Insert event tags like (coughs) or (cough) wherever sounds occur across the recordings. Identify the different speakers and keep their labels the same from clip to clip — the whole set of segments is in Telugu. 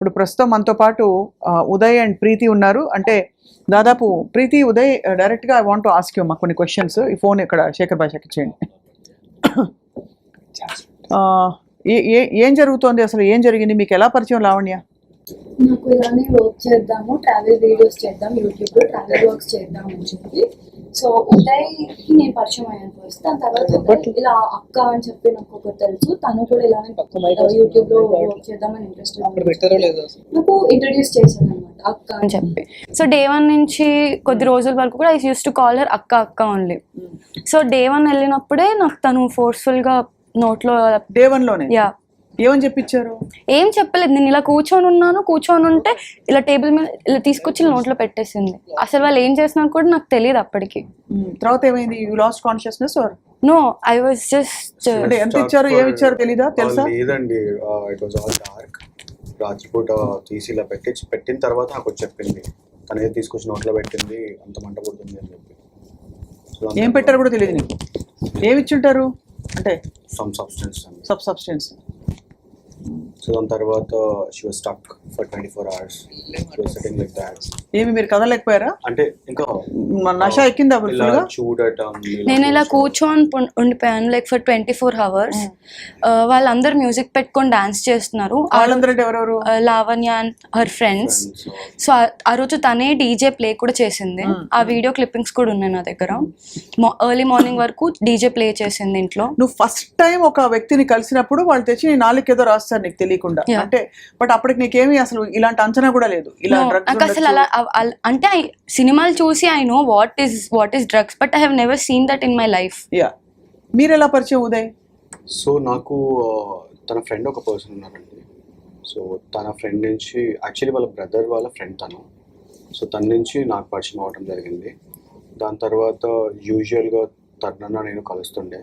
Speaker 1: ఇప్పుడు ప్రస్తుతం మనతో పాటు ఉదయ్ అండ్ ప్రీతి ఉన్నారు. అంటే దాదాపు ప్రీతి ఉదయ్ డైరెక్ట్గా ఐ వాంట్ ఆస్క్ యూ మా కొన్ని క్వశ్చన్స్. ఈ ఫోన్ ఇక్కడ శేఖర్ భాషకి (coughs) ఏ- ఏం జరుగుతోంది? అసలు ఏం జరిగింది? మీకు ఎలా పరిచయం లావణ్య?
Speaker 2: నాకు ఇలానే వర్క్ చేద్దాము ట్రావెల్ వీడియోస్ చేద్దాం యూట్యూబ్లో ట్రావెల్ వర్క్స్ చేద్దాం అని చెప్పి. సో ఉదయ్కి నేను పరిచయం అయ్యాను ఫస్ట్ దాని తర్వాత ఇలా అక్క అని చెప్పి నాకు ఒకటి తెలుసు తను కూడా ఇలానే యూట్యూబ్లో వర్క్ చేద్దామని ఇంట్రెస్ట్ నాకు ఇంట్రడ్యూస్ చేశాను అనమాట అక్క అని చెప్పి.
Speaker 3: సో డే వన్ నుంచి కొద్ది రోజుల వరకు కూడా I use to call her అక్క అక్క ఓన్లీ సో డే వన్ వెళ్ళినప్పుడే నాకు తను ఫోర్స్ఫుల్గా నోట్లో
Speaker 1: డే వన్లోనే?
Speaker 3: యా
Speaker 1: ఏమని చెప్పించారు
Speaker 3: ఏం చెప్పలేదు. నేను ఇలా కూర్చొని ఉన్నాను. కూర్చొని ఉంటే ఇలా టేబుల్ మీద ఇలా తీసుకొచ్చి నోట్లో పెట్టేసింది. అసలు వాళ్ళు ఏం చేస్తున్నారు కూడా నాకు తెలియదు అప్పటికి.
Speaker 1: తర్వాత ఏమైంది? You lost consciousness or
Speaker 3: no I was just
Speaker 1: అంటే ఎంత ఇచ్చారు? ఏమి ఇచ్చారు తెలీదా? తెలుసా?
Speaker 4: లేదండి. ఇట్ వాజ్ ఆల్ డార్క్ రాత్రిపూట తీసి ఇలా పెట్టి పెట్టిన తర్వాత నాకు చెప్పింది. తను తీసుకొచ్చి నోట్లో పెట్టింది. అంత మంట పుడుతుంది అని చెప్పి.
Speaker 1: ఏం పెట్టారు కూడా తెలియదు నీకు. ఏమి ఇచ్చుంటారు? అంటే
Speaker 4: some substance
Speaker 1: sub substance
Speaker 4: so దాని తర్వాత she was stuck for twenty four hours setting like that
Speaker 1: ఏమి మీరు కదలేకపోయారా
Speaker 4: అంటే ఇంకా
Speaker 1: నష ఎక్కిందా
Speaker 4: ఇలా
Speaker 1: ఫుల్గా
Speaker 4: చూడటం
Speaker 3: నేను ఇలా కూర్చొని పున్- ఉండిపోయాను like for twenty four hours వాళ్ళందరూ మ్యూజిక్ పెట్టుకొని డాన్స్ చేస్తున్నారు.
Speaker 1: వాళ్ళందరూ ఎవరెవరు?
Speaker 3: Lavanya and her friends so ఆ- ఆ రోజు తనే డీజే ప్లే కూడా చేసింది. ఆ వీడియో క్లిప్పింగ్స్ కూడా ఉన్నాయి నా దగ్గర. ఎర్లీ మార్నింగ్ వరకు డీజే ప్లే చేసింది ఇంట్లో.
Speaker 1: నువ్వు ఫస్ట్ టైం ఒక వ్యక్తిని కలిసినప్పుడు వాళ్ళు తెచ్చి నీ నాలుగు ఏదో రాస్తారు నీకు తెలియకుండా. అంటే బట్ అప్పటికి నీకేమీ అసలు ఇలాంటి అంచనా కూడా లేదు. ఇలా
Speaker 3: నాకు అసలు. అలా అంటే సినిమాలు చూసి I know what is what is drugs but I have never seen that in my life.
Speaker 1: Yeah. మీరు ఎలా పరిచయం ఉదయ్?
Speaker 4: సో నాకు తన ఫ్రెండ్ ఒక పర్సన్ ఉన్నారండి సో తన ఫ్రెండ్ నుంచి యాక్చువల్లీ వాళ్ళ బ్రదర్ వాళ్ళ ఫ్రెండ్ తను. సో తన నుంచి నాకు పరిచయం అవ్వడం జరిగింది. దాని తర్వాత యూజువల్గా తరుణన్న నేను కలుస్తుండే.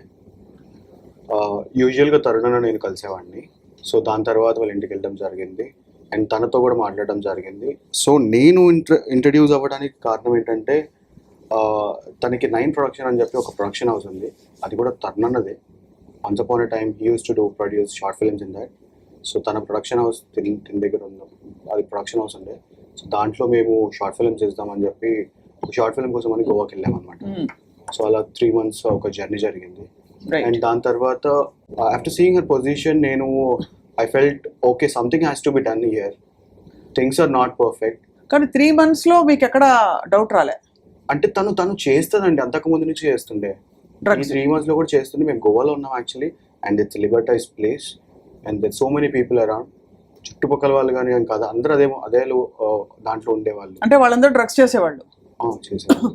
Speaker 4: యూజువల్గా తరుణన్న నేను కలిసేవాడిని. సో దాని తర్వాత వాళ్ళ ఇంటికి వెళ్ళడం జరిగింది. అండ్ తనతో కూడా మాట్లాడడం జరిగింది. సో నేను ఇంట్ర ఇంట్రడ్యూస్ అవ్వడానికి కారణం ఏంటంటే తనకి నైన్ ప్రొడక్షన్ అని చెప్పి ఒక ప్రొడక్షన్ హౌస్ ఉంది. అది కూడా తరుణన్నదే once upon time use to do produce short films in that so తన ప్రొడక్షన్ హౌస్ తిన్ తిన్ దగ్గర ఉంది అది ప్రొడక్షన్ హౌస్ ఉండే. సో దాంట్లో మేము షార్ట్ ఫిల్మ్స్ చేద్దామని చెప్పి ఒక షార్ట్ ఫిల్మ్ కోసం అని గోవాకి వెళ్ళాం అనమాట. సో అలా త్రీ మంత్స్ ఒక జర్నీ జరిగింది. అండ్ దాని తర్వాత ఆఫ్టర్ సీయింగ్ హర్ పొజిషన్ నేను I felt okay something has to be done here things are not perfect
Speaker 1: కానీ త్రీ మంత్స్లో మీకు ఎక్కడ డౌట్ రాలే?
Speaker 4: అంటే తను తను చేస్తుందండి. అంతకు ముందు నుంచి చేస్తుండే. ఈ త్రీ మంత్స్లో కూడా చేస్తుంది మేము గోవాలో ఉన్నాం actually and it's liberalised place and that so many people around చుట్టుపక్కల వాళ్ళు కానీ కాదు అందరూ అదేమో అదే ఆ, దాంట్లో ఉండేవాళ్ళు.
Speaker 1: అంటే వాళ్ళందరూ డ్రగ్స్ చేసేవాళ్ళు.
Speaker 4: చేశారు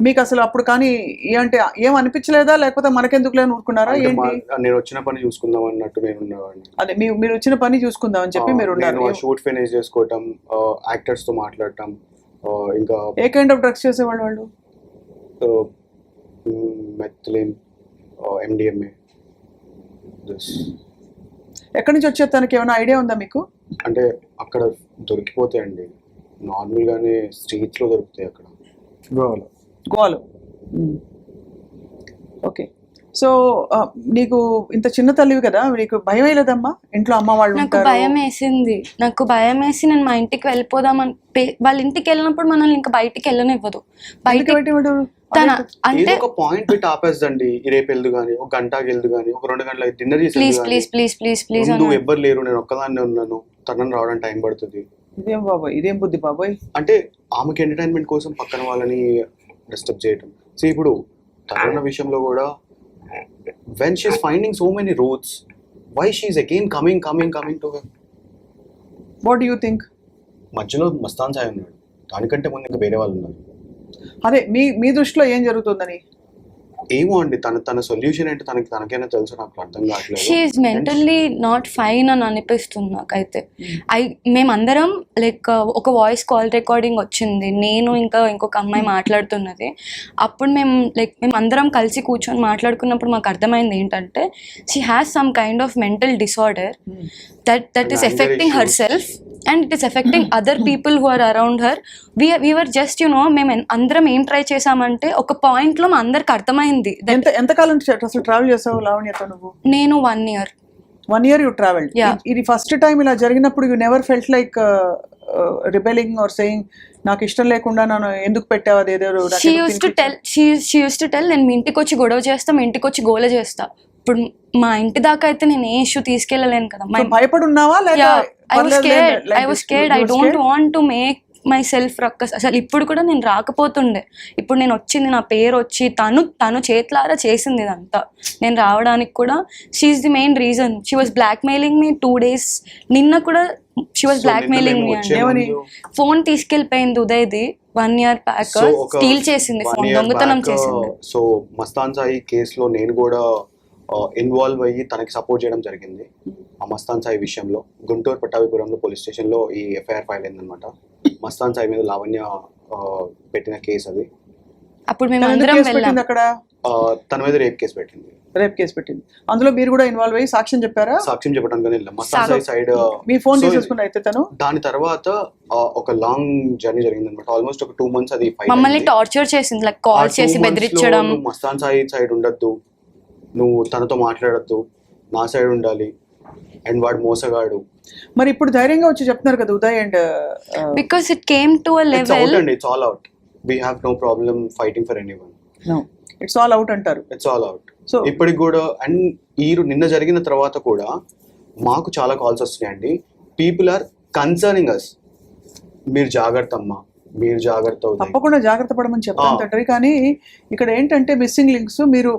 Speaker 1: మీకు అసలు అప్పుడు కానీ ఏంటి ఏం అనిపించలేదా? లేకపోతే మనకెందుకు లేని ఊరుకున్నారా?
Speaker 4: అంటే
Speaker 1: ఏంటి?
Speaker 4: నేను వచ్చిన పని చూసుకుందాం అన్నట్టు నేను ఉన్నవాడిని
Speaker 1: అదే మీ- మీరు వచ్చిన పని చూసుకుందాం అని చెప్పి మీరు ఉన్నారు.
Speaker 4: నేను షూట్ ఫినిష్ చేసుకోవటం యాక్టర్స్తో మాట్లాడటం ఇంకా
Speaker 1: ఏ కైండ్ ఆఫ్ డ్రగ్స్ చేసేవాళ్ళు వాళ్ళు?
Speaker 4: మెథలిన్ ఎండిఎంఏ
Speaker 1: ఎక్కడి నుంచి వచ్చే తనకి ఏమైనా ఐడియా ఉందా మీకు?
Speaker 4: అంటే అక్కడ దొరికిపోతాయండి. నార్మల్గానే స్ట్రీట్స్లో దొరుకుతాయి అక్కడ.
Speaker 1: గోవాలో గోవాలో ఓకే. సో నీకు ఇంత చిన్న తల్లివి కదా నీకు భయం లేదమ్మా ఇంట్లో అమ్మ వాళ్ళు
Speaker 3: నాకు భయం వేసింది. నాకు భయం వేసి నేను మా ఇంటికి వెళ్ళిపోదామని పే- వాళ్ళ ఇంటికి వెళ్ళినప్పుడు మనల్ని ఇంకా బయటికి వెళ్ళనివ్వదు. బయటికి? తన అంటే
Speaker 4: ఒక పాయింట్ పెట్టి ఆపేస్తండి ఈ రేపు వెళ్దు కానీ ఒక గంటకి వెళ్దు కానీ ఒక రెండు గంటలకి డిన్నర్ చేసి
Speaker 3: please please please please please అని
Speaker 4: ఎవ్వరు లేరు నేను ఒక్కదాన్నే ఉన్నాను. తనని రావడానికి టైం పడుతుంది.
Speaker 1: ఇదేం బాబాయ్ ఇదేం బుద్ధి బాబాయ్?
Speaker 4: అంటే ఆమెకి ఎంటర్టైన్మెంట్ కోసం పక్కన వాళ్ళని డిస్టర్బ్ చేయటం. సో ఇప్పుడు తరుణ విషయంలో కూడా when she is finding so many routes why she is again coming coming coming to
Speaker 1: what you think
Speaker 4: మధ్యలో మస్తాన్ సాయి ఉన్నాడు. దానికంటే ముందు ఇంకా వేరే వాళ్ళు ఉన్నారు.
Speaker 1: అదే మీ మీ దృష్టిలో ఏం జరుగుతుందని?
Speaker 4: ఏమో అండి తన తన సొల్యూషన్ ఏంటో తనకి తనకైనా తెలుసు నాకు అర్థం కావట్లేదు.
Speaker 3: షీఈ్ మెంటల్లీ నాట్ ఫైన్ అని అనిపిస్తుంది నాకైతే. ఐ మేమందరం లైక్ ఒక వాయిస్ కాల్ రికార్డింగ్ వచ్చింది. నేను ఇంకా ఇంకొక అమ్మాయి మాట్లాడుతున్నది. అప్పుడు మేము లైక్ మేము అందరం కలిసి కూర్చొని మాట్లాడుకున్నప్పుడు మాకు అర్థమైంది ఏంటంటే she has some kind of mental disorder that that is affecting her. Self and it is affecting other people who are around her we are just you know మేము అందరం ఏం ట్రై చేసామంటే ఒక పాయింట్లో మా అందరికి అర్థమైంది that
Speaker 1: ఎంత ఎంతకాలం అసలు ట్రావెల్ చేసావు లావణ్యతో నువ్వు?
Speaker 3: నేను one year
Speaker 1: one year you travel. ఇది ఫస్ట్ టైం ఇలా జరిగినప్పుడు you never felt like rebelling or saying నాకు ఇష్టం లేకుండా నన్ను ఎందుకు పెట్టావు అదేదో
Speaker 3: she use to? Tell she use to tell నేను మీ ఇంటికి వచ్చి గొడవ చేస్తా మీ ఇంటికి వచ్చి గోల చేస్తా. ఇప్పుడు మా ఇంటి దాకా అయితే నేను ఏ ఇష్యూ తీసుకెళ్ళలేను కదా.
Speaker 1: So, భయపడి ఉన్నావా లేక
Speaker 3: I was
Speaker 1: like
Speaker 3: I don't? Want to make myself ruckus అసలు ఇప్పుడు కూడా నేను రాకపోతుండే. ఇప్పుడు నేను వచ్చింది నా పేరు వచ్చి తను తను చేతులారా చేసింది ఇదంతా. నేను రావడానికి కూడా she's the main reason she was blackmailing me two days నిన్న కూడా she was blackmailing me?
Speaker 4: ముందు-
Speaker 3: ఫోన్ తీసుకెళ్ళిపోయింది ఉదయ్ది. వన్ ఇయర్
Speaker 4: ఒక
Speaker 3: స్టీల్ చేసింది ఫోన్ దొంగతనం చేసింది.
Speaker 4: సో మస్తాన్ సాయి కేసులో నేను కూడా ఇన్వాల్వ్ అయ్యి తనకి సపోర్ట్ చేయడం జరిగింది. ఆ మస్తాన్ సాయి విషయంలో. గుంటూరు పట్టాభిపురంలో పోలీస్ స్టేషన్లో ఈ ఎఫ్ఐఆర్ ఫైల్ అయిందనమాట మస్తాన్ సాయి మీద లావణ్య పెట్టిన కేసు అది.
Speaker 3: అప్పుడు మేము అందరం వెళ్ళాం.
Speaker 1: పెట్టింది అక్కడ?
Speaker 4: తన మీద రేప్ కేసు పెట్టింది.
Speaker 1: రేప్ కేసు పెట్టింది. అందులో మీరు కూడా ఇన్వాల్వ్ అయ్యి సాక్ష్యం చెప్పారా?
Speaker 4: సాక్ష్యం చెప్పడానికి వెళ్ళాం. మస్తాన్ సాయి సైడ్
Speaker 1: మీ ఫోన్ తీసేసుకున్న అయితే తను?
Speaker 4: దాని తర్వాత ఒక లాంగ్ జర్నీ జరిగింది అనమాట ఆల్మోస్ట్ ఒక టూ మంత్స్ అది
Speaker 3: మమ్మల్ని. టార్చర్ చేసింది లైక్ కాల్ చేసి బెదిరించడం.
Speaker 4: మస్తాన్ సాయి సైడ్ ఉండొద్దు. నువ్వు తనతో మాట్లాడద్దు. నా సైడ్ ఉండాలి. అండ్ వాడు మోసగాడు.
Speaker 1: మరి ఇప్పుడు ధైర్యంగా వచ్చి చెప్తున్నారు కదా Uday and
Speaker 3: because it came to a
Speaker 4: it's out
Speaker 3: level
Speaker 4: అండి it's all out we have no problem fighting for anyone
Speaker 1: it's all out అంటారు.
Speaker 4: ఇట్స్ ఆల్ అవుట్
Speaker 1: సో
Speaker 4: ఇప్పటికి కూడా అండ్ ఈ రో- నిన్న జరిగిన తర్వాత కూడా మాకు చాలా కాల్స్ వస్తున్నాయండి. పీపుల్ ఆర్ కన్సర్నింగ్ అస్ మీరు జాగ్రత్త అమ్మా. మీరు జాగ్రత్త
Speaker 1: తప్పకుండా జాగ్రత్త పడమని చెప్తాను
Speaker 4: ఆ.
Speaker 1: తండ్రి కానీ ఇక్కడ ఏంటంటే మిస్సింగ్ లింక్స్ మీరు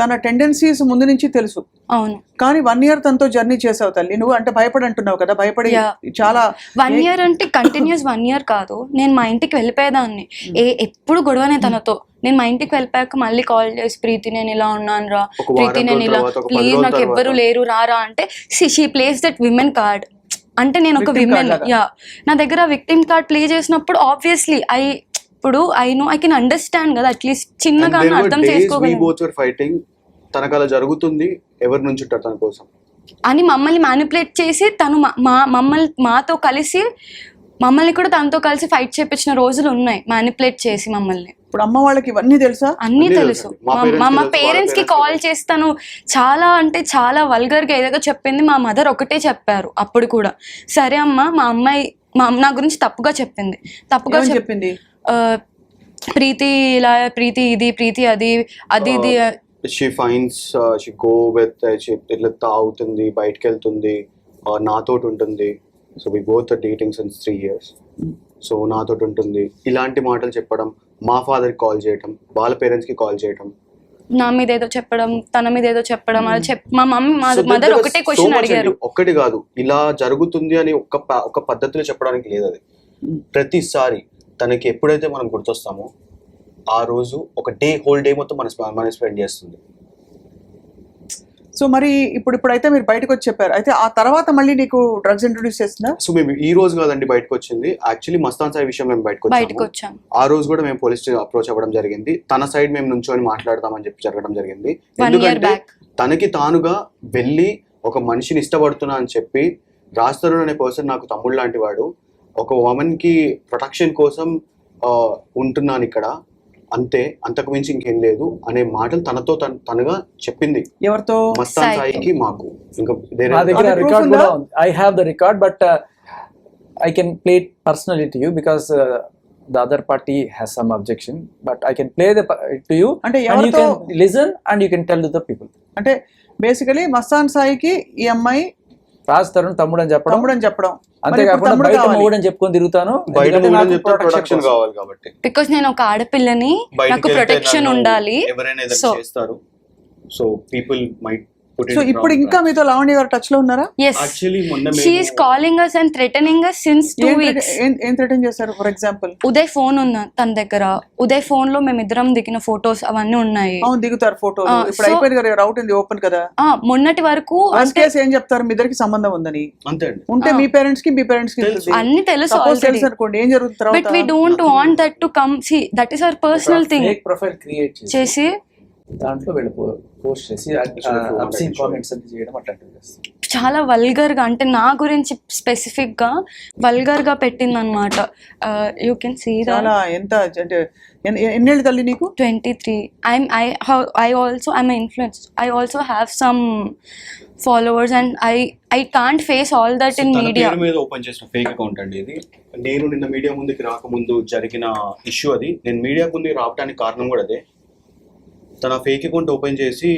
Speaker 1: తన టెండెన్సీస్ ముందు నుంచి తెలుసు.
Speaker 3: అవును.
Speaker 1: కానీ వన్ ఇయర్ తనతో జర్నీ చేసావు తల్లి. నువ్వు అంటే భయపడి అంటున్నావు కదా భయపడి. చాలా
Speaker 3: వన్ ఇయర్ అంటే కంటిన్యూస్ వన్ ఇయర్ కాదు. నేను మా ఇంటికి వెళ్ళిపోయేదాన్ని. ఏ ఎప్పుడు గొడవనే తనతో. నేను మా ఇంటికి వెళ్ళిపోయాక మళ్ళీ కాల్ చేసి ప్రీతి నేను ఇలా ఉన్నాను రా. ప్రీతి నేను ఇలా ప్లీజ్ నాకు ఎవ్వరు. లేరు రారా అంటే she plays that women card అంటే నేను ఒక విమెన్. యా నా దగ్గర విక్టిమ్ కార్డ్ ప్లే చేసినప్పుడు ఆబ్వియస్లీ ఐ ఇప్పుడు I know I can understand కదా అట్లీస్ట్ చిన్నగా అర్థం చేసుకోగలను.
Speaker 4: వర్ ఫైటింగ్ తనకు అలా జరుగుతుంది ఎవరి నుంచి ఉంటారు తన కోసం?
Speaker 3: అని మమ్మల్ని మ్యానిపులేట్ చేసి తను మా- మమ్మల్ని మాతో కలిసి మమ్మల్ని కూడా తనతో కలిసి ఫైట్ చేపించిన రోజులు ఉన్నాయి మ్యానిపులేట్ చేసి మమ్మల్ని.
Speaker 1: ఇప్పుడు అమ్మ వాళ్ళకి ఇవన్నీ తెలుసా?
Speaker 3: అన్నీ తెలుసు.
Speaker 4: మా పేరెంట్స్కి
Speaker 3: కాల్. చేస్తాను చాలా అంటే చాలా వల్గర్గా ఏదేదో చెప్పింది మా మదర్ ఒకటే చెప్పారు అప్పుడు కూడా. సరే అమ్మా మా అమ్మాయి మా నా గురించి తప్పుగా చెప్పింది. తప్పుగా
Speaker 1: చెప్పింది?
Speaker 3: ప్రీతి ఇలా ప్రీతి ఇది ప్రీతి అది అది ఇది
Speaker 4: she fines she go with ఇట్లా తాగుతుంది బయటకు వెళ్తుంది నాతోటి ఉంటుంది so we both dating since three years so నాతోటి ఉంటుంది ఇలాంటి మాటలు చెప్పడం మా ఫాదర్కి కాల్ చేయటం వాళ్ళ పేరెంట్స్కి కాల్ చేయటం.
Speaker 3: నా మీద ఏదో చెప్పడం తన మీద ఏదో చెప్పడం అలా చెప్ మా మమ్మీ మా మదర్ ఒకటే క్వశ్చన్ అడిగారు.
Speaker 4: అండి. ఒక్కటి కాదు ఇలా జరుగుతుంది అని ఒక ఒక పద్ధతిలో చెప్పడానికి లేదు అది. ప్రతిసారి తనకి ఎప్పుడైతే మనం గుర్తొస్తామో ఆ రోజు ఒక డే హోల్ డే మొత్తం మన స్ప- మన స్పెండ్ చేస్తుంది.
Speaker 1: సో మరి ఇప్పుడు ఇప్పుడైతే మీరు బయటకు వచ్చి చెప్పారు. అయితే ఆ తర్వాత మళ్ళీ నీకు డ్రగ్స్ ఇంట్రొడ్యూస్ చేస్తున్నా
Speaker 4: సో మేము ఈ రోజు కాదండి బయటకు వచ్చింది యాక్చువల్లీ మస్తాన్ సాయి విషయం మేము బయటకు
Speaker 3: బయటకు
Speaker 4: వచ్చాము
Speaker 3: వచ్చాం
Speaker 4: ఆ రోజు కూడా మేము పోలీస్ అప్రోచ్ అవ్వడం జరిగింది. తన సైడ్ మేము నుంచొని మాట్లాడతామని చెప్పి జరగడం జరిగింది. ఎందుకంటే
Speaker 3: బ్యాక్
Speaker 4: తనకి తానుగా వెళ్ళి ఒక మనిషిని ఇష్టపడుతున్నా అని చెప్పి రాజ్ తరుణ్ అనే పర్సన్ నాకు తమ్ముడు లాంటి వాడు ఒక ఉమెన్కి ప్రొటెక్షన్ కోసం ఉంటున్నాను ఇక్కడ. అంతే అంతకు మించి ఇంకేం లేదు అనే మాటలు తనతో తన- తనుగా చెప్పింది.
Speaker 1: ఎవరితో?
Speaker 4: మస్తాన్. సాయికి మాకు. ఇంకా
Speaker 5: రికార్డ్? కూడా I have the record but I can play it personally to you because the other party has some objection but I can play the to you
Speaker 1: అంటే
Speaker 5: listen and you can tell to the people
Speaker 1: అంటే బేసికలీ మస్తాన్ సాయికి ఈ అమ్మాయి
Speaker 5: రాజ్ తరుణ్ తమ్ముడు అని చెప్పడం.
Speaker 1: తమ్ముడు అని చెప్పడం.
Speaker 5: అంతేకాకుండా బయట. మొగుడు అని చెప్పుకొని తిరుగుతాను.
Speaker 3: బికాస్ నేను ఒక ఆడపిల్లని నాకు ప్రొటెక్షన్ ఉండాలి.
Speaker 4: సో పీపుల్ మైట్
Speaker 1: సో ఇప్పుడు ఇంకా మీతో లావణ్య గారు టచ్లో ఉన్నారా?
Speaker 3: షీఈస్
Speaker 4: మేము-
Speaker 3: calling us and threatening us since two
Speaker 1: ఏం
Speaker 3: వీక్స్
Speaker 1: ఏం- థ్రెటన్ చేశారు ఫర్ ఎగ్జాంపుల్
Speaker 3: ఉదయ్ ఫోన్ ఉంది తన దగ్గర. ఉదయ్ ఫోన్లో మేమిద్దరం దిగిన ఫొటోస్ అవన్నీ ఉన్నాయి.
Speaker 1: అవును దిగుతారు ఫోటోలు
Speaker 3: ఆ,
Speaker 1: ఇప్పుడు అయిపోయింది కదా రౌట్ ఉంది ఓపెన్ కదా?
Speaker 3: ఆ మొన్నటి వరకు
Speaker 1: కేసు ఏం చెప్తారు? మీ ఇద్దరికి సంబంధం ఉందని. ఉంటే. మీ పేరెంట్స్కి మీ పేరెంట్స్కి
Speaker 4: తెలుసు.
Speaker 3: అన్ని తెలుసు
Speaker 1: తెలుసు అనుకోండి ఏం జరుగుతుంది
Speaker 3: but we don't want that to come see that is our personal thing
Speaker 5: చేసి దాంట్లో వీళ్ళు పోస్ట్ చేసి అబ్సీన్. కామెంట్స్ చేయడం అట్లాంటివి చేస్తారు.
Speaker 3: చాలా వల్గర్గా అంటే నా గురించి స్పెసిఫిక్గా వల్గర్గా పెట్టింది అనమాట యూ కెన్ సీ ద
Speaker 1: చాలా ఎంత అంటే ఎన్ని- ఎన్నేళ్ళు తల్లి నీకు?
Speaker 3: Twenty three I'm I how I also I'm influence I also have some followers and I I can't face all that in media
Speaker 4: మీద ఓపెన్ చేసిన ఫేక్ అకౌంట్ అండి ఇది. నేను నిన్న మీడియా ముందుకి రాకముందు జరిగిన ఇష్యూ అది. నేను మీడియా ముందుకు రావడానికి కారణం కూడా అదే. తన ఫేక్ అకౌంట్ ఓపెన్ చేసి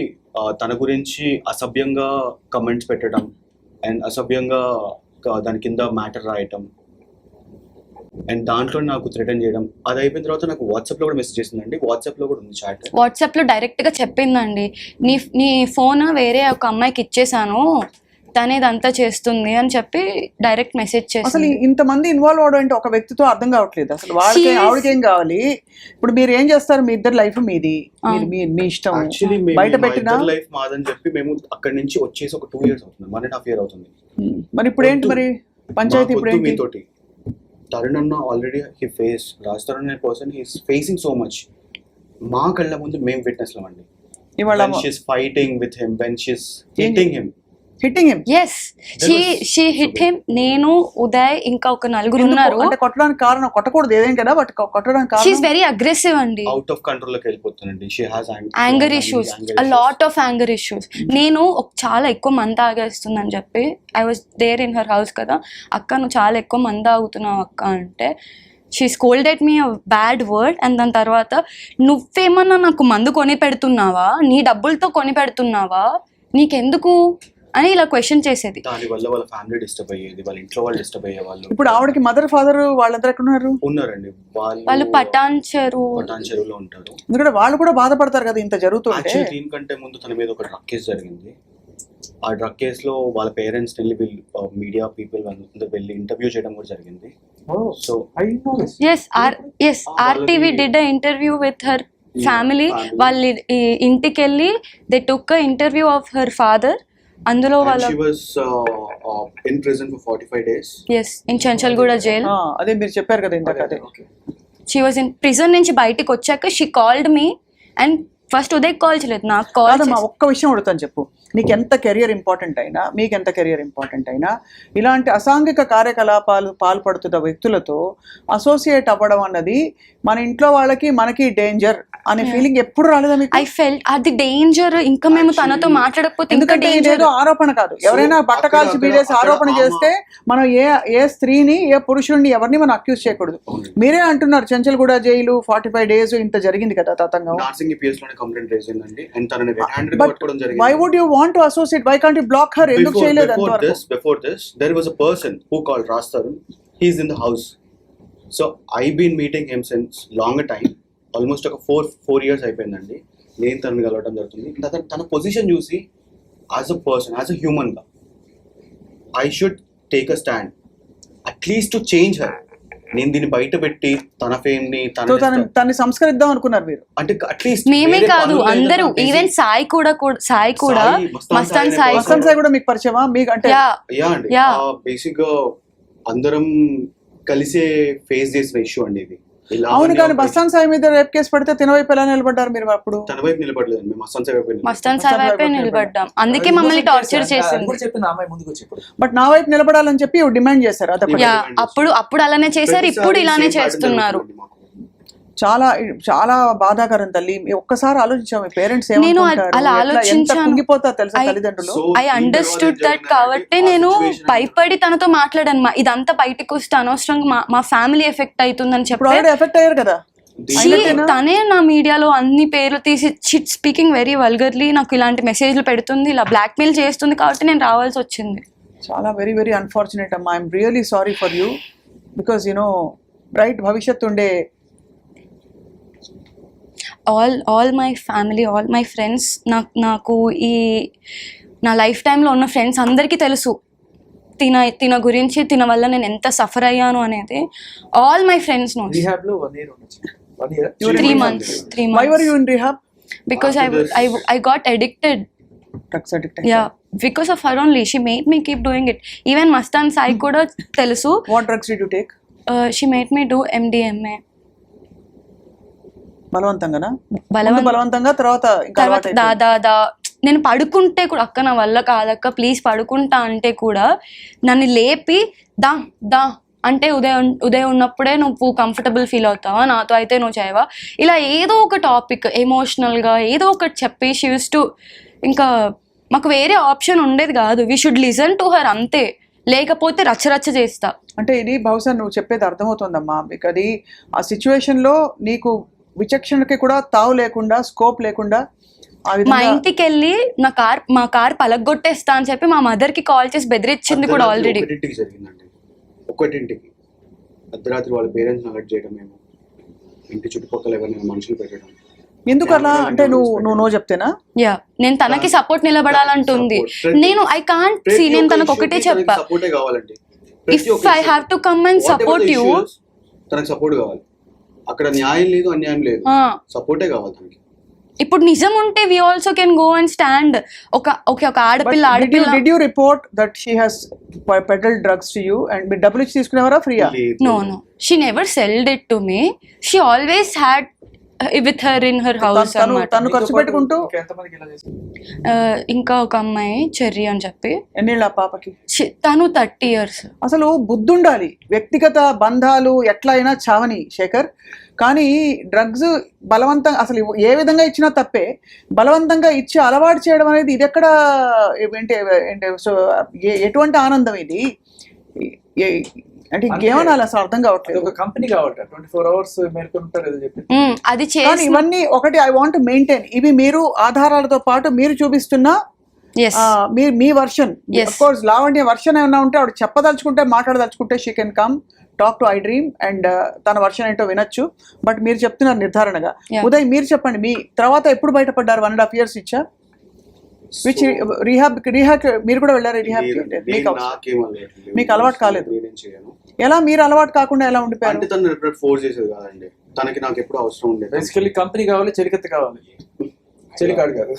Speaker 4: తన గురించి అసభ్యంగా కమెంట్స్ పెట్టడం అండ్ అసభ్యంగా దాని కింద మ్యాటర్ రాయటం అండ్ దాంట్లో నాకు థ్రెటన్ చేయడం. అది అయిపోయిన తర్వాత నాకు వాట్సాప్లో కూడా మెసేజ్ చేసిందండి. వాట్సాప్లో కూడా ఉంది చాట్
Speaker 3: వాట్సాప్లో డైరెక్ట్గా చెప్పిందండి. నీ నీ ఫోన్ వేరే ఒక అమ్మాయికి ఇచ్చేసాను. తనే ఇదంతా చేస్తుంది అని చెప్పి డైరెక్ట్ మెసేజ్
Speaker 1: అసలు
Speaker 3: చేసింది
Speaker 1: ఇంతమంది ఇన్వాల్వ్ అవడం అంటే ఒక వ్యక్తితో అర్థం కావట్లేదు. అసలు వాళ్ళకి
Speaker 3: She is-
Speaker 1: ఆవిడకి ఏం కావాలి? ఇప్పుడు మీరు ఏం చేస్తారు? మీ ఇద్దరు లైఫ్ మీది. మీరు మీ మీ ఇష్టం.
Speaker 4: యాక్చువల్లీ
Speaker 1: బయట పెట్టినా?
Speaker 4: లైఫ్ మాదని చెప్పి మేము అక్కడి నుంచి వచ్చేసి ఒక టూ ఇయర్స్ అవుతుంది. వన్ అండ్ హాఫ్ ఇయర్ అవుతుంది.
Speaker 1: మరి ఇప్పుడు ఏంటి మరి? పంచాయతీ ఇప్పుడు ఏంటి?
Speaker 4: మీతోటి. తరుణ్ అన్న already he face Raj Tarun అనే person he's facing so much మా కళ్ళ ముందు మేము విట్నెస్ లేమండి
Speaker 1: ఇవాళ
Speaker 4: when she's fighting with him when she's hitting him
Speaker 1: hitting him
Speaker 3: yes she she hit him నేను ఉదయ్ ఇంకా ఒక నలుగురు ఉన్నారు.
Speaker 1: అంటే కొట్టడానికి కారణం కొట్టకూడదు ఏదేం కదా బట్ కొట్టడానికి కారణం
Speaker 3: వెరీ అగ్రెసివ్ అండి.
Speaker 4: అవుట్ ఆఫ్ కంట్రోల్లోకి వెళ్ళిపోతుందండి. She has
Speaker 3: anger issues a lot of anger issues నేను ఒక చాలా ఎక్కువ మంది తాగేస్తుందని చెప్పి I was there in her house కదా. అక్క నువ్వు చాలా ఎక్కువ మంది తాగుతున్నావు అక్క అంటే she scolded me bad word and దాని తర్వాత నువ్వేమన్నా నాకు మందు కొని పెడుతున్నావా? నీ డబ్బులతో కొని పెడుతున్నావా? నీకెందుకు? అని ఇలా క్వశ్చన్ చేసేది.
Speaker 4: దాని వల్ల వాళ్ళ ఫ్యామిలీ డిస్టర్బ్ అయ్యేది వాళ్ళ ఇంట్లో వాళ్ళు డిస్టర్బ్ అయ్యే వాళ్ళు
Speaker 1: ఇప్పుడు ఆవిడకి మదర్ ఫాదర్ వాళ్ళందరూ ఎక్కడ ఉన్నారు
Speaker 4: ఉన్నారండి. వాళ్ళు
Speaker 3: వాళ్ళు పటాన్ చెరు.
Speaker 4: పటాన్ చెరువులో ఉంటారు.
Speaker 1: ఎందుకంటే వాళ్ళు కూడా బాధపడతారు కదా ఇంత జరుగుతుంటే.
Speaker 4: యాక్చువల్లీ దీనికంటే ముందు తన మీద ఒక డ్రగ్ కేసు జరిగింది. ఆ డ్రగ్ కేసులో వాళ్ళ పేరెంట్స్ వెళ్ళి వీళ్ళు మీడియా పీపుల్ అందరూ వెళ్ళి ఇంటర్వ్యూ చేయడం కూడా జరిగింది. So
Speaker 5: this.
Speaker 3: S R S RTV did interview with her family. వాళ్ళ ఇంటికి వెళ్ళి they took interview of her father అందులో వాళ్ళ
Speaker 4: she was in prison for forty five days
Speaker 3: yes in Chanchalguda jail
Speaker 1: ఆ, అదే మీరు చెప్పారు కదా ఇందాక అదే.
Speaker 3: షీ వాజ్ ఇన్ ప్రిజన్ నుంచి బయటికి వచ్చాక she called me and first Uday call చేయలేదు నాకు కాల్
Speaker 1: కాదమ్మా ఒక్క విషయం అడుగుతాను చెప్పు. నీకు ఎంత కెరియర్ ఇంపార్టెంట్ అయినా మీకు ఎంత కెరియర్ ఇంపార్టెంట్ అయినా ఇలాంటి అసాంఘిక కార్యకలాపాలు పాల్పడుతున్న వ్యక్తులతో అసోసియేట్ అవ్వడం అన్నది మన ఇంట్లో వాళ్ళకి మనకి డేంజర్ అనే ఫీలింగ్ ఎప్పుడు రాలేదా మీకు?
Speaker 3: ఐ ఫెల్ట్ అది డేంజర్ ఇంకా మేము తనతో మాట్లాడకపోతే ఇంకా
Speaker 1: ఎందుకంటే
Speaker 3: డేంజర్
Speaker 1: ఇదేదో ఆరోపణ కాదు. ఎవరైనా బట్ట కాల్చి బీడేసి ఆరోపణ చేస్తే మనం ఏ ఏ స్త్రీని ఏ పురుషుడిని ఎవరిని మనం అక్యూజ్ చేయకూడదు. మీరే అంటున్నారు Chanchalguda jail forty five days ఇంత జరిగింది కదా తతంగం. Why would you want to associate why can't you block her ఎందుకు చేయలేదు అంతవరకు?
Speaker 4: before this there was a person who called Ras Tarun he's in the house. So I've been meeting him since longer almost ఒక ఫోర్ ఫోర్ ఇయర్స్ అయిపోయిందండి. నేను తనని కలవడం జరుగుతుంది. తన తన పొజిషన్ చూసి as a person as a హ్యూమన్గా I should take a stand at least to change her నేను దీన్ని బయట పెట్టి తన
Speaker 1: ఫేమ్ని తన్ని సంస్కరిద్దాం అనుకున్నారు మీరు?
Speaker 4: అంటే అట్లీస్ట్
Speaker 3: మేమే కాదు అందరూ ఈవెన్ సాయి కూడా సాయి కూడా
Speaker 4: సాయి, మస్తాన్
Speaker 3: మస్తాన్
Speaker 4: సాయి అనే
Speaker 3: సాయి
Speaker 1: కూడా మీకు పరిచయమా? మీకు అంటే
Speaker 3: యా
Speaker 4: యా అండి. బేసిక్గా అందరం కలిసే ఫేస్ చేసిన ఇష్యూ అండి ఇది.
Speaker 1: అవును కానీ బస్టాండ్ సాయి మీద రేప్ కేసు పడితే తినవైపు ఎలా నిలబడ్డారు మీరు అప్పుడు?
Speaker 4: తన వైపు నిలబడలేదండి మేము మస్తాన్ సాయి వైపు నిలబడ్డాం.
Speaker 3: మస్తాన్ వైపే నిలబడ్డాం. అందుకే
Speaker 5: అది
Speaker 3: మమ్మల్ని టార్చర్ చేసింది.
Speaker 5: కూడా చెప్పిన అమ్మాయి ముందుకు వచ్చి ఇప్పుడు
Speaker 1: బట్ నా వైపు నిలబడాలని చెప్పి డిమాండ్ చేశారు అదొకటి
Speaker 3: యా
Speaker 4: demand
Speaker 3: అప్పుడు అప్పుడు అలానే చేశారు ఇప్పుడు ఇలానే చేస్తున్నారు.
Speaker 4: మాకు.
Speaker 1: చాలా చాలా బాధాకరం తల్లి. ఒక్కసారి ఆలోచించాం మీ పేరెంట్స్
Speaker 3: నేను అలా ఆలోచించాను.
Speaker 1: తెలుసా తల్లిదండ్రులు?
Speaker 3: ఐ అండర్స్టూడ్ దట్ కాబట్టి నేను భయపడి తనతో మాట్లాడాను. మా ఇదంతా బయటకు వస్తే అనవసరంగా మా మా ఫ్యామిలీ ఎఫెక్ట్ అవుతుందని చెప్పి
Speaker 1: ఎఫెక్ట్ అయ్యారు కదా?
Speaker 3: తనే నా మీడియాలో అన్ని పేర్లు తీసి షిట్ స్పీకింగ్ వెరీ వల్గర్లీ నాకు ఇలాంటి మెసేజ్లు పెడుతుంది. ఇలా బ్లాక్మెయిల్ చేస్తుంది కాబట్టి నేను రావాల్సి వచ్చింది.
Speaker 1: చాలా వెరీ వెరీ అన్ఫార్చునేట్ అమ్మా. I'm really sorry for you because you know bright భవిష్యత్తు ఉండే
Speaker 3: all all my family all my friends నాకు నాకు ఈ నా లైఫ్ టైంలో ఉన్న ఫ్రెండ్స్ అందరికీ తెలుసు. తిన తిన గురించి తిన వల్ల నేను ఎంత సఫర్ అయ్యాను అనేది all my friends no three months three months because I I I got addicted yeah because of her only she made me keep doing it even Mastan Sai కూడా తెలుసు.
Speaker 1: What drugs you take
Speaker 3: she made me do MDMA
Speaker 1: బలవంతంగానా? బలవంతంగా తర్వాత
Speaker 3: తర్వాత దా దా దా. నేను పడుకుంటే కూడా అక్క నా వల్ల కాదక్క ప్లీజ్ పడుకుంటా అంటే కూడా నన్ను లేపి దా దా అంటే ఉదయం ఉదయం ఉన్నప్పుడే నువ్వు కంఫర్టబుల్ ఫీల్ అవుతావా? నాతో అయితే నువ్వు చేయవా? ఇలా ఏదో ఒక టాపిక్ ఎమోషనల్గా ఏదో ఒకటి చెప్పి యూస్ టు ఇంకా మాకు వేరే ఆప్షన్ ఉండేది కాదు. We should listen to her అంతే. లేకపోతే రచ్చరచ్చ చేస్తా.
Speaker 1: అంటే ఇది బహుశా నువ్వు చెప్పేది అర్థమవుతుందమ్మా. అది ఆ సిచ్యువేషన్లో నీకు విచక్షణకి కూడా తావు లేకుండా స్కోప్ లేకుండా ఆ
Speaker 3: మా ఇంటికి వెళ్ళి నా కార్ మా కార్ పలగొట్టేస్తా అని చెప్పి మా మదర్కి కాల్ చేసి బెదిరించింది కూడా ఆల్రెడీ
Speaker 4: ఒకటింటికి జరిగిందండి. ఒకటింటికి. అర్ధరాత్రి వాళ్ళ పేరెంట్స్ అలర్ట్ చేయడం మేము ఇంటి చుట్టుపక్కల ఎవరైనా మనుషులు పెట్టడం.
Speaker 1: ఎందుకు అలా అంటే నువ్వు నువ్వు నో చెప్తేనా?
Speaker 3: యా నేను తనకి సపోర్ట్ నిలబడాలంటుంది. నేను ఐ కాంట్ సీ నేను తనకు ఒకటే చెప్పా.
Speaker 4: సపోర్టే కావాలండి.
Speaker 3: If I have to come and support you
Speaker 4: తనకు సపోర్ట్ కావాలి. అక్కడ న్యాయం లేదు అన్యాయం లేదు. సపోర్టే కావాలి తనకి
Speaker 3: ఇప్పుడు నిజం ఉంటే we also can go and stand ఒక ఓకే ఒక ఆడపిల్ల ఆడపిల్ల.
Speaker 1: Did you report that she has peddled drugs to you and మీరు డబ్బులు ఇచ్చి తీసుకునేవారా ఫ్రీయా.
Speaker 3: No no she never selled it to me she always had with her in her house
Speaker 1: తను ఖర్చు పెట్టుకుంటూ
Speaker 5: ఇంకా ఎంతమందికి ఇలా చేశారు
Speaker 3: Uh, ఇంకా ఒక అమ్మాయి చెర్రీ అని చెప్పి.
Speaker 1: ఎన్నేళ్ళ ఆ పాపకి?
Speaker 3: తను థర్టీ ఇయర్స్.
Speaker 1: అసలు బుద్ధి ఉండాలి వ్యక్తిగత బంధాలు ఎట్లా అయినా చావని శేఖర్. కానీ డ్రగ్స్ బలవంతంగా అసలు ఏ విధంగా ఇచ్చినా తప్పే. బలవంతంగా ఇచ్చి అలవాటు చేయడం అనేది ఇది ఎక్కడ ఏంటి ఏంటి సో ఏ- ఎటువంటి ఆనందం ఇది? అంటే ఇంకేమనాలి అసలు అర్థం కావట్లేదు.
Speaker 5: ఒక కంపెనీ కావట ట్వంటీ ఫోర్ అవర్స్ మేల్కొంటారు ఏదో చెప్పి
Speaker 3: అది
Speaker 1: కానీ
Speaker 3: చేసి
Speaker 1: ఇవన్నీ ఒకటి ఐ వాంట్ మెయింటైన్ ఇవి మీరు ఆధారాలతో పాటు మీరు చూపిస్తున్న మీ మీ వర్షన్ కోర్స్ లావణ్య వర్షన్ ఏమైనా ఉంటే ఆవిడ చెప్పదలుచుకుంటే మాట్లాడదలుచుకుంటే she can come talk to iDream and తన వర్షన్ ఏంటో వినొచ్చు. బట్ మీరు చెప్తున్నారు నిర్ధారణగా. ఉదయ్ మీరు చెప్పండి మీ తర్వాత ఎప్పుడు బయటపడ్డారు? వన్ అండ్ హాఫ్ ఇయర్స్ ఇచ్చా? విచ్ రీహాబ్ రీహాబ్ మీరు కూడా వెళ్ళారు రీహాబ్. మీకు
Speaker 4: అలవాటు లేదు.
Speaker 1: మీకు అలవాటు కాలేదు? ఎలా మీరు అలవాటు కాకుండా ఎలా ఉండిపోయారు?
Speaker 4: అంటే తను ఎప్పుడు ఫోర్స్ చేసేది కాదండి. తనకి నాకు ఎప్పుడు అవసరం ఉండేది.
Speaker 5: బేసికల్లీ కంపెనీ కావాలి చెలికత్త కావాలి. చెలికాడు కాదు.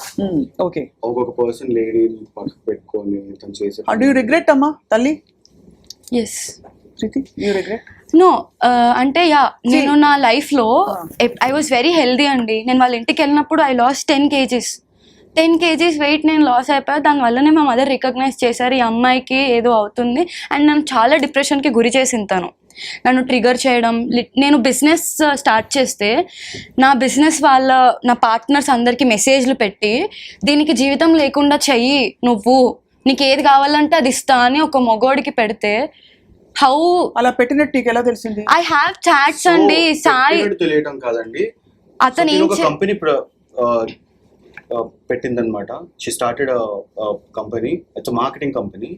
Speaker 1: ఓకే
Speaker 4: ఒక్కొక్క పర్సన్ లేడీ పక్కకు పెట్టుకొని తను చేసే
Speaker 1: డూ యూ రిగ్రెట్ అమ్మా తల్లి?
Speaker 3: Yes
Speaker 1: Preethi you regret
Speaker 3: no అంటే యా నేను నా లైఫ్లో ఐ వాజ్ వెరీ హెల్దీ అండి. నేను వాళ్ళ ఇంటికి వెళ్ళినప్పుడు I loss ten KGs ten KGs weight నేను లాస్ అయిపోయా. దానివల్లనే మా మదర్ రికగ్నైజ్ చేశారు. ఈ అమ్మాయికి ఏదో అవుతుంది. అండ్ నన్ను చాలా డిప్రెషన్కి గురి చేసింది తను. నన్ను ట్రిగర్ చేయడం నేను బిజినెస్ స్టార్ట్ చేస్తే నా బిజినెస్ వాళ్ళ నా పార్ట్నర్స్ అందరికీ మెసేజ్లు పెట్టి దీనికి జీవితం లేకుండా చెయ్యి నువ్వు. నీకు ఏది కావాలంటే అది ఇస్తా అని ఒక మగోడికి పెడితే హౌ
Speaker 1: అలా పెట్టినట్టు నీకు ఎలా తెలిసింది?
Speaker 3: ఐ హ్యావ్ చాట్స్ అండి. సాయి
Speaker 4: తెలియటం కాదండి.
Speaker 3: అతను ఏం
Speaker 4: company పెట్టిందనమాట she started company it's marketing company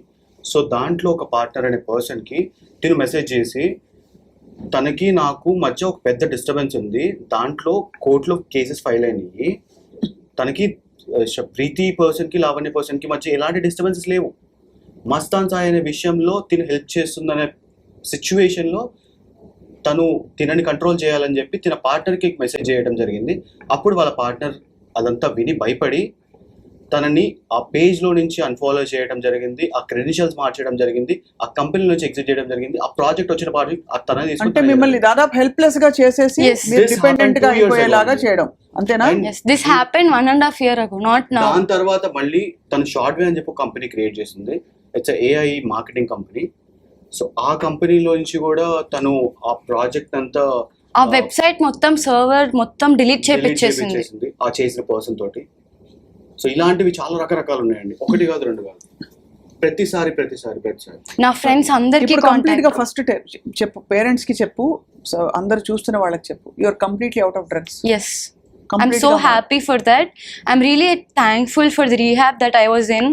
Speaker 4: so దాంట్లో ఒక పార్ట్నర్ అనే పర్సన్కి తిను మెసేజ్ చేసి తనకి నాకు మధ్య ఒక పెద్ద డిస్టర్బెన్స్ ఉంది. దాంట్లో కోర్టులో కేసెస్ ఫైల్ అయినాయి. తనకి ప్రీతి పర్సన్కి లావణ్య పర్సన్కి మధ్య ఎలాంటి డిస్టర్బెన్సెస్ లేవు. మస్తాన్ సాయి అనే విషయంలో తిను హెల్ప్ చేస్తుందనే సిచ్యువేషన్లో తను తినని కంట్రోల్ చేయాలని చెప్పి తిన పార్ట్నర్కి మెసేజ్ చేయడం జరిగింది. అప్పుడు వాళ్ళ పార్ట్నర్ అదంతా విని భయపడి తనని ఆ పేజ్లో నుంచి అన్ఫాలో చేయడం జరిగింది ఆ క్రెడెన్షియల్స్ మార్చడం జరిగింది ఆ కంపెనీ నుంచి ఎగ్జిట్ చేయడం జరిగింది ఆ ప్రాజెక్ట్ వచ్చిన ప్రాజెక్ట్
Speaker 1: అంటే
Speaker 4: తనే
Speaker 1: మిమ్మల్ని దాదాపు హెల్ప్లెస్గా చేసేసి
Speaker 4: డిపెండెంట్గా
Speaker 1: అయిపోయేలాగా. చేయడం. అంతేనా?
Speaker 3: This happen one and half year ago not now
Speaker 4: దాని తర్వాత మళ్ళీ తను షార్ట్ వే అని చెప్పి కంపెనీ క్రియేట్ చేసింది. It's AI marketing company so ఆ కంపెనీలో నుంచి కూడా తను ఆ ప్రాజెక్ట్ అంతా
Speaker 3: ఆ వెబ్సైట్ మొత్తం సర్వర్ మొత్తం డిలీట్ చేపించేసింది
Speaker 4: చేపించేసింది ఆ చేసిన పర్సన్ తోటి. సో ఇలాంటివి చాలా రకరకాలు ఉన్నాయండి. ఒకటి కాదు రెండు కాదు. ప్రతిసారి ప్రతిసారి ప్రతిసారి.
Speaker 3: నా ఫ్రెండ్స్ అందరికి
Speaker 1: ఇప్పుడు
Speaker 3: కంప్లీట్గా
Speaker 1: ఫస్ట్ చెప్పు పేరెంట్స్కి చెప్పు సో అందరు చూస్తున్న వాళ్ళకి చెప్పు. You're completely out of drugs
Speaker 3: yes I'm so happy for that. I'm really thankful for the rehab that I was in.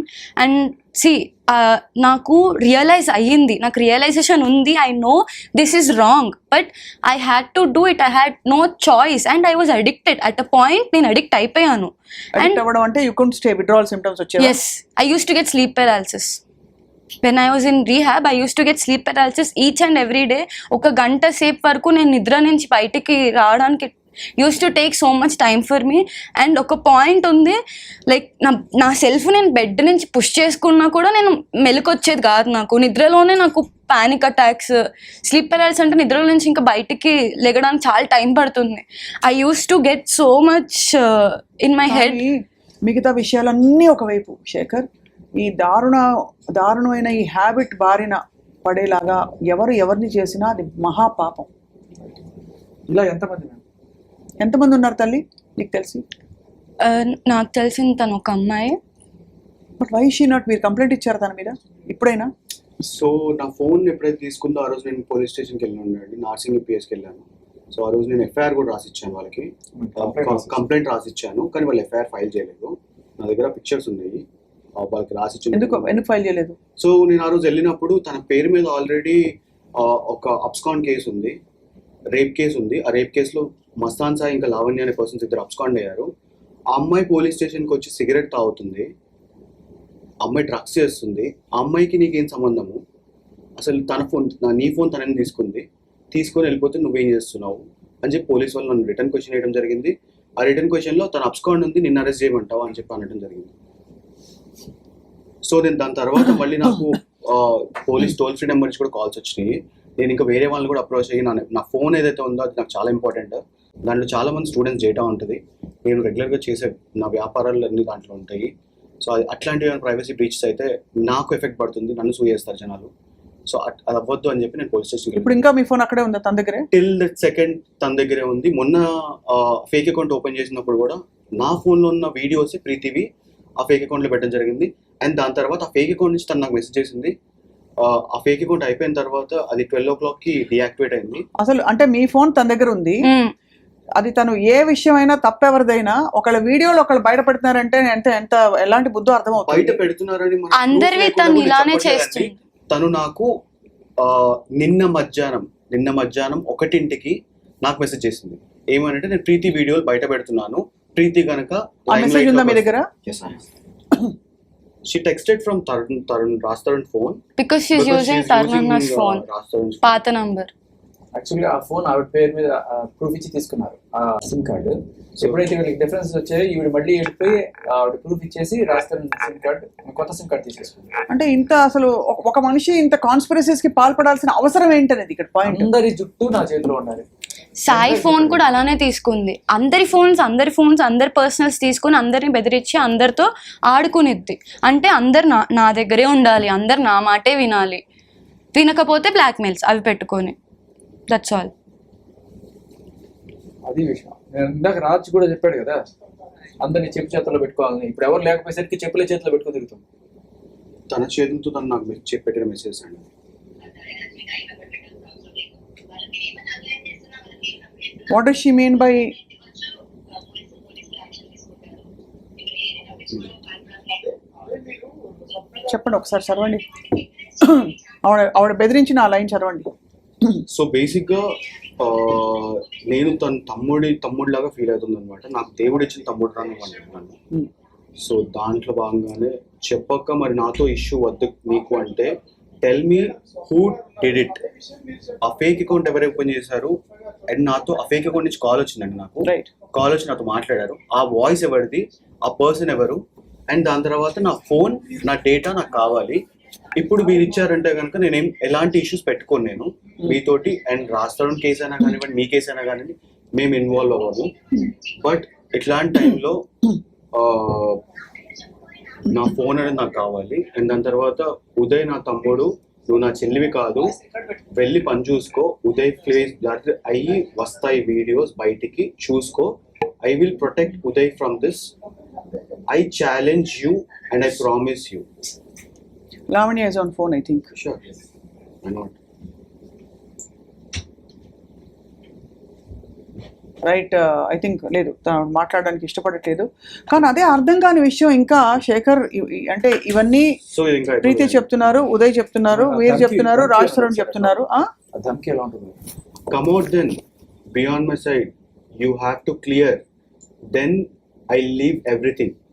Speaker 3: And see, uh, నాకు రియలైజ్ అయ్యింది. నాకు రియలైజేషన్ ఉంది. I know this is wrong but I had to do it I had no choice and I was addicted at a point నేను అడిక్ట్ అయిపోయాను.
Speaker 1: అవ్వడం అంటే you can't stay withdrawal symptoms వచ్చాయి
Speaker 3: yes I use to get sleep paralysis when I was in rehab I use to get sleep paralysis each and every day ఒక గంట సేపు వరకు నేను నిద్ర నుంచి బయటికి రావడానికి use to take so much time for me and ఒక పాయింట్ ఉంది లైక్ నా నా సెల్ఫ్ నేను బెడ్ నుంచి పుష్ చేసుకున్నా కూడా నేను మెలకొచ్చేది కాదు నాకు. నిద్రలోనే నాకు పానిక్ అటాక్స్ స్లీప్ పెరాల్స్ అంటే నిద్రలో నుంచి ఇంకా బయటికి లెగడానికి చాలా టైం పడుతుంది. I use to get so much in my head
Speaker 1: మిగతా విషయాలన్నీ ఒకవైపు శేఖర్. ఈ దారుణ దారుణమైన ఈ హ్యాబిట్ బారిన పడేలాగా ఎవరు ఎవరిని చేసినా అది మహాపాపం.
Speaker 5: ఇలా ఎంతమంది
Speaker 1: ఎంతమంది ఉన్నారు తల్లి? నీకు తెలిసి?
Speaker 3: నాకు తెలిసిన తను ఒక అమ్మాయి.
Speaker 1: బట్ వై షీ నాట్ మీరు కంప్లైంట్ ఇచ్చారు తన మీద? ఇప్పుడైనా?
Speaker 4: సో నా ఫోన్ ఎప్పుడైతే తీసుకుందో ఆ రోజు నేను పోలీస్ స్టేషన్కి వెళ్ళాను అండి. నార్సింగ్ పిఎస్కి వెళ్ళాను. సో ఆ రోజు నేను ఎఫ్ఐఆర్ కూడా రాసిచ్చాను వాళ్ళకి. కంప్లైంట్ రాసిచ్చాను కానీ వాళ్ళు ఎఫ్ఐఆర్ ఫైల్ చేయలేదు. నా దగ్గర పిక్చర్స్ ఉన్నాయి. ఆ, వాళ్ళకి రాసిచ్చాను
Speaker 1: ఎందుకు? ఎందుకు ఫైల్ చేయలేదు?
Speaker 4: సో నేను ఆ రోజు వెళ్ళినప్పుడు తన పేరు మీద ఆల్రెడీ ఒక అబ్స్కాన్ కేసు ఉంది. రేప్ కేసు ఉంది. ఆ రేప్ కేసులో మస్తాన్ సాయి ఇంకా లావణ్య అనే పర్సన్స్ ఇద్దరు అబ్స్కాండ్ అయ్యారు. ఆ అమ్మాయి పోలీస్ స్టేషన్కి వచ్చి సిగరెట్ తాగుతుంది. అమ్మాయి డ్రగ్స్ చేస్తుంది. ఆ అమ్మాయికి నీకేం సంబంధము? అసలు తన ఫోన్ నా- నీ ఫోన్ తనని తీసుకుంది. తీసుకొని వెళ్ళిపోతే నువ్వేం చేస్తున్నావు? అని చెప్పి పోలీస్ వాళ్ళు నన్ను రిటర్న్ క్వశ్చన్ వేయడం జరిగింది. ఆ రిటర్న్ క్వశ్చన్లో తన అబ్స్కాండ్ ఉంది నిన్ను అరెస్ట్ చేయమంటావా అని చెప్పి అనడం జరిగింది. సో నేను దాని తర్వాత మళ్ళీ నాకు పోలీస్ టోల్ ఫ్రీ నెంబర్ నుంచి కూడా కాల్స్ వచ్చినాయి. నేను ఇంకా వేరే వాళ్ళని కూడా అప్రోచ్ అయ్యి నా నా ఫోన్ ఏదైతే ఉందో అది నాకు చాలా ఇంపార్టెంట్. దాంట్లో చాలా మంది స్టూడెంట్స్ డేటా ఉంటుంది. నేను రెగ్యులర్గా చేసే నా వ్యాపారాలు అన్ని దాంట్లో ఉంటాయి. సో అది అట్లాంటి ప్రైవసీ బ్రీచెస్ అయితే నాకు ఎఫెక్ట్ పడుతుంది. నన్ను సూ చేస్తారు జనాలు. సో అది అవ్వద్దు అని చెప్పి నేను పోలీస్ స్టేషన్కి
Speaker 1: ఇప్పుడు ఇంకా మీ ఫోన్ అక్కడే ఉందా తన దగ్గరే?
Speaker 4: టిల్ దట్ సెకండ్ తన దగ్గరే ఉంది. మొన్న ఫేక్ అకౌంట్ ఓపెన్ చేసినప్పుడు కూడా నా ఫోన్లో ఉన్న వీడియోస్ ప్రీతివి ఆ ఫేక్ అకౌంట్లో పెట్టడం జరిగింది. అండ్ దాని తర్వాత ఆ ఫేక్ అకౌంట్ నుంచి తను నాకు మెసేజ్ చేసింది. ఆ, ఆ ఫేక్ అకౌంట్ అయిపోయిన తర్వాత అది ట్వెల్వ్ ఓ క్లాక్కి డియాక్టివేట్ అయింది.
Speaker 1: అసలు అంటే మీ ఫోన్ తన దగ్గర ఉంది. అది తను ఏ విషయమైనా తప్పెవరిదైనా ఒకళ్ళ వీడియోలు ఒకళ్ళు బయటపెడుతున్నారంటే ఎంత ఎంత ఎలాంటి బుద్ధో
Speaker 4: బయట
Speaker 1: అర్థమవుతుంది
Speaker 4: పెడుతున్నారని
Speaker 3: అందరివి తను ఇలానే. చేస్తుంది.
Speaker 4: తను నాకు నిన్న మధ్యాహ్నం నిన్న మధ్యాహ్నం ఒకటింటికి నాకు మెసేజ్ చేసింది. ఏమనంటే నేను ప్రీతి వీడియోలు బయట పెడుతున్నాను. ప్రీతి గనక
Speaker 1: ఆ మెసేజ్ ఉందా మీ దగ్గర?
Speaker 4: She texted from Tarun Tarun Raj Tarun phone
Speaker 3: because she's using Tarun phone పాత నంబర్
Speaker 5: యాక్చువల్లీ ఆ ఫోన్ ఆవిడ పేరు మీద ప్రూఫ్ ఇచ్చి తీసుకున్నారు ఆ సిమ్ కార్డు. సో ఎప్పుడైతే వీళ్ళకి డిఫరెన్స్ వచ్చాయో ఈవిడ మళ్ళీ వెళ్ళిపోయి ఆవిడ ప్రూఫ్ ఇచ్చేసి రాస్తారు సిమ్ కార్డ్ కొత్త సిమ్ కార్డ్ తీసేసుకుంది
Speaker 1: అంటే ఇంత అసలు ఒక- ఒక మనిషి ఇంత కాన్స్పిరసీస్కి పాల్పడాల్సిన అవసరం ఏంటనేది ఇక్కడ పాయింట్
Speaker 5: అందరి జుట్టు నా చేతిలో ఉండాలి.
Speaker 3: సాయి ఫోన్ కూడా అలానే తీసుకుంది. అందరి ఫోన్స్ అందరి ఫోన్స్ అందరి పర్సనల్స్ తీసుకుని అందరిని బెదిరించి అందరితో ఆడుకునిద్ది. అంటే అందరు నా నా దగ్గరే ఉండాలి అందరు నా మాటే వినాలి. వినకపోతే బ్లాక్మెయిల్స్ అవి పెట్టుకొని. దట్స్ ఆల్
Speaker 5: అది విషయం. నేను ఇందాక రాజ్ కూడా చెప్పాడు కదా అందరిని చెప్పు చేతిలో పెట్టుకోవాలని. ఇప్పుడు ఎవరు లేకపోయేసరికి చెప్పుల చేతిలో పెట్టుకుని తిరుగుతుంది
Speaker 4: తన చేతులతో తను నాకు చెప్పి పెట్టిన మెసేజ్ అండి.
Speaker 1: What does she mean by చెప్పండి ఒకసారి చదవండి. (clears throat) ఆవిడ ఆవిడ బెదిరించిన ఆ లైన్ చదవండి.
Speaker 4: సో బేసిక్గా ఆ, నేను తన తమ్ముడి తమ్ముడిలాగా ఫీల్ అవుతుంది అనమాట నాకు దేవుడు ఇచ్చిన తమ్ముడు రాని
Speaker 1: Hmm.
Speaker 4: సో దాంట్లో భాగంగానే చెప్పక మరి నాతో ఇష్యూ వద్దు నీకు అంటే tell me who did it ఆ ఫేక్ అకౌంట్ ఎవరు ఓపెన్ చేశారు? అండ్ నాతో ఆ ఫేక్ అకౌంట్ నుంచి కాల్ వచ్చిందండి నాకు.
Speaker 1: రైట్
Speaker 4: కాల్ వచ్చి నాతో మాట్లాడారు. ఆ వాయిస్ ఎవరిది? ఆ పర్సన్ ఎవరు? అండ్ దాని తర్వాత నా ఫోన్ నా డేటా నాకు కావాలి. ఇప్పుడు మీరు ఇచ్చారంటే కనుక నేనేం ఎలాంటి ఇష్యూస్ పెట్టుకోను నేను. మీతోటి అండ్ రాష్ట్రం కేసు అయినా కానివ్వండి మీ కేసు అయినా కానివ్వండి మేము ఇన్వాల్వ్ అవ్వము. బట్ ఇట్లాంటి టైంలో నా ఫోన్ అనేది నాకు కావాలి. అండ్ దాని తర్వాత ఉదయ్ నా తమ్ముడు నువ్వు నా చెల్లివి కాదు. వెళ్ళి పని చూసుకో. ఉదయ్ ప్లేస్ అయ్యి వస్తాయి వీడియోస్ బయటికి చూసుకో. I will protect Uday from this I challenge you and I promise you
Speaker 1: Lavanya is on phone I think
Speaker 4: sure I not
Speaker 1: right I think లేదు తను మాట్లాడడానికి ఇష్టపడట్లేదు. కానీ అదే అర్థం కాని విషయం ఇంకా శేఖర్ అంటే ఇవన్నీ ప్రీతి చెప్తున్నారు ఉదయ్ చెప్తున్నారు వీర్ చెప్తున్నారు రాజ్ తరుణ్ చెప్తున్నారు ఆ?
Speaker 5: ఆ ధమ్కి ఎలా ఉంటుంది?
Speaker 4: Come out then beyond my side. You have